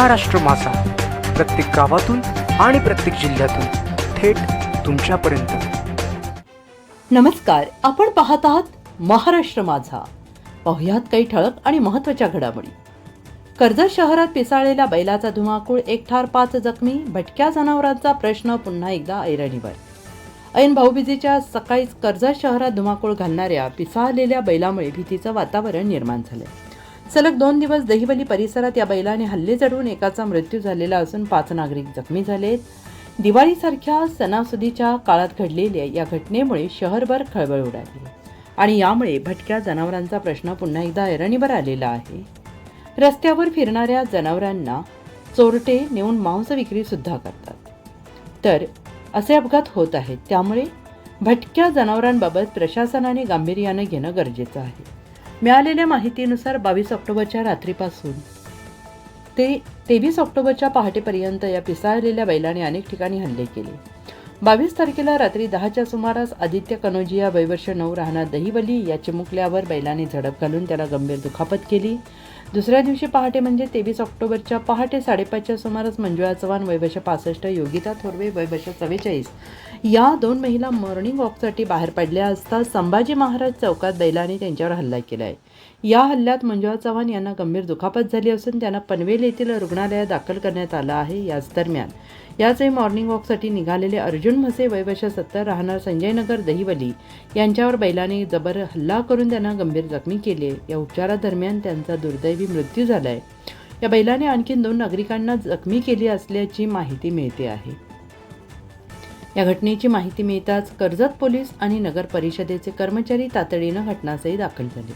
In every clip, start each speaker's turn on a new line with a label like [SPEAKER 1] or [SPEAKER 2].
[SPEAKER 1] महाराष्ट्र मासा प्रत्येक गावातून आणि प्रत्येक जिल्ह्यातून थेट तुमच्यापर्यंत.
[SPEAKER 2] नमस्कार आपण पाहत आहात महाराष्ट्र माझा. पाहुयात काही ठळक आणि महत्त्वाच्या घडामोडी. कर्जत शहरात पिसाळलेल्या बैलाचा धुमाकूळ एक ठार पाच जखमी भटक्या जनावरांचा प्रश्न पुन्हा एकदा ऐरणीवर. ऐन भाऊबीजेच्या सकाळीच कर्जत शहरात धुमाकूळ घालणाऱ्या पिसाळलेल्या बैलामुळे भीतीचं वातावरण निर्माण झालं सलग दोन दिवस दहिवली परिसरात या बैलाने हल्ले चढवून एकाचा मृत्यू झालेला असून पाच नागरिक जखमी झालेत. दिवाळीसारख्या सणासुदीच्या काळात घडलेल्या या घटनेमुळे शहरभर खळबळ उडाली आणि यामुळे भटक्या जनावरांचा प्रश्न पुन्हा एकदा ऐरणीवर आलेला आहे. रस्त्यावर फिरणाऱ्या जनावरांना चोरटे नेऊन मांस विक्री सुद्धा करतात. तर असे अपघात होत आहेत त्यामुळे भटक्या जनावरांबाबत प्रशासनाने गांभीर्याने घेणं गरजेचं आहे. मिळालेल्या माहितीनुसार बावीस ऑक्टोबरच्या रात्रीपासून ते तेवीस ऑक्टोबरच्या पहाटेपर्यंत या पिसाळलेल्या बैलाने अनेक ठिकाणी हल्ले केले. बावीस तारखेला रात्री दहाच्या सुमारास आदित्य कनोजिया वयवर्ष नऊ राहणार दहिवली या चिमुकल्यावर बैलाने झडप घालून त्याला गंभीर दुखापत केली. दुसऱ्या दिवशी पहाटे म्हणजे तेवीस ऑक्टोबरच्या पहाटे साडेपाचच्या सुमारास मंजुळा चव्हाण वयवर्ष पासष्ट योगिता थोरवे वयवर्ष चव्वेचाळीस या दोन महिला मॉर्निंग वॉकसाठी बाहेर पडल्या असता संभाजी महाराज चौकात बैलाने त्यांच्यावर हल्ला केला आहे या हल्ल्यात मंजुळा चव्हाण यांना गंभीर दुखापत झाली असून त्यांना पनवेल येथील रुग्णालयात दाखल करण्यात आलं आहे. याच दरम्यान याचही मॉर्निंग वॉकसाठी निघालेले अर्जुन म्हसे वयवर्ष सत्तर राहणार संजयनगर दहिवली यांच्यावर बैलाने जबर हल्ला करून त्यांना गंभीर जखमी केले. या उपचारादरम्यान त्यांचा दुर्दैवी मृत्यू झालाय. या बैलाने आणखीन दोन नागरिकांना जखमी केली असल्याची माहिती मिळते आहे. या घटनेची माहिती मिळताच कर्जत पोलीस आणि नगर परिषदेचे कर्मचारी तातडीनं घटनास्थळी दाखल झाले.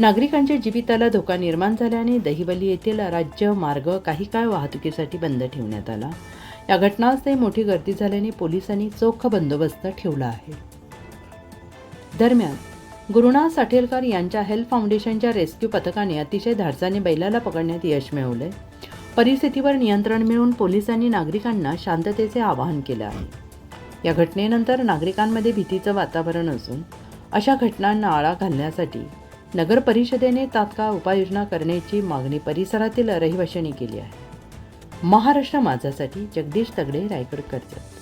[SPEAKER 2] नागरिकांच्या जीविताला धोका निर्माण झाल्याने दहिवली येथील राज्य मार्ग काही काळ वाहतुकीसाठी बंद ठेवण्यात आला. या घटनास्थळी मोठी गर्दी झाल्याने पोलिसांनी चोख बंदोबस्त ठेवला आहे. दरम्यान गुरुनाथ साठेलकर यांच्या हेल्थ फाउंडेशनच्या रेस्क्यू पथकाने अतिशय धाडसाने बैलाला पकडण्यात यश मिळवलंय. परिस्थितीवर नियंत्रण मिळवून पोलिसांनी नागरिकांना शांततेचे आवाहन केलं आहे. या घटनेनंतर नागरिकांमध्ये भीतीचं वातावरण असून अशा घटनांना आळा घालण्यासाठी नगर परिषदेने तात्काळ उपाययोजना करण्याची मागणी परिसरातील रहिवाशांनी केली आहे. महाराष्ट्र माझासाठी जगदीश तगडे रायगड कर्जत.